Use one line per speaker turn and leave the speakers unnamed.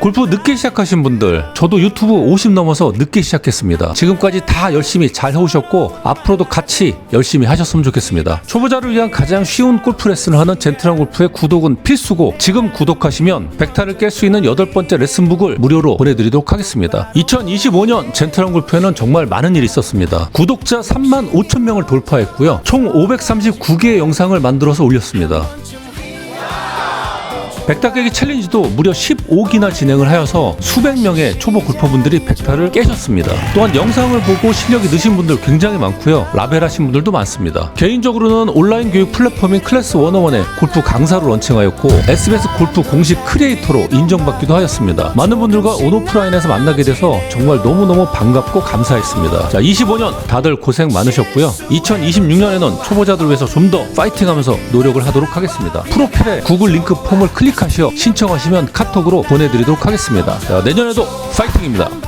골프 늦게 시작하신 분들, 저도 유튜브 50 넘어서 늦게 시작했습니다. 지금까지 다 열심히 잘 해오셨고, 앞으로도 같이 열심히 하셨으면 좋겠습니다. 초보자를 위한 가장 쉬운 골프 레슨을 하는 젠틀한 골프의 구독은 필수고, 지금 구독하시면 백타를 깰 수 있는 여덟 번째 레슨북을 무료로 보내드리도록 하겠습니다. 2025년 젠틀한 골프에는 정말 많은 일이 있었습니다. 구독자 3만 5천 명을 돌파했고요. 총 539개의 영상을 만들어서 올렸습니다. 백타 깨기 챌린지도 무려 15기나 진행을 하여서 수백 명의 초보 골퍼분들이 백타를 깨셨습니다. 또한 영상을 보고 실력이 느신 분들 굉장히 많고요. 라벨 하신 분들도 많습니다. 개인적으로는 온라인 교육 플랫폼인 클래스 101의 골프 강사로 런칭하였고 SBS 골프 공식 크리에이터로 인정받기도 하였습니다. 많은 분들과 온오프라인에서 만나게 돼서 정말 너무너무 반갑고 감사했습니다. 자, 25년 다들 고생 많으셨고요. 2026년에는 초보자들 위해서 좀 더 파이팅하면서 노력을 하도록 하겠습니다. 프로필에 구글 링크 폼을 클릭하시어 신청하시면 카톡으로 보내드리도록 하겠습니다. 자, 내년에도 파이팅입니다.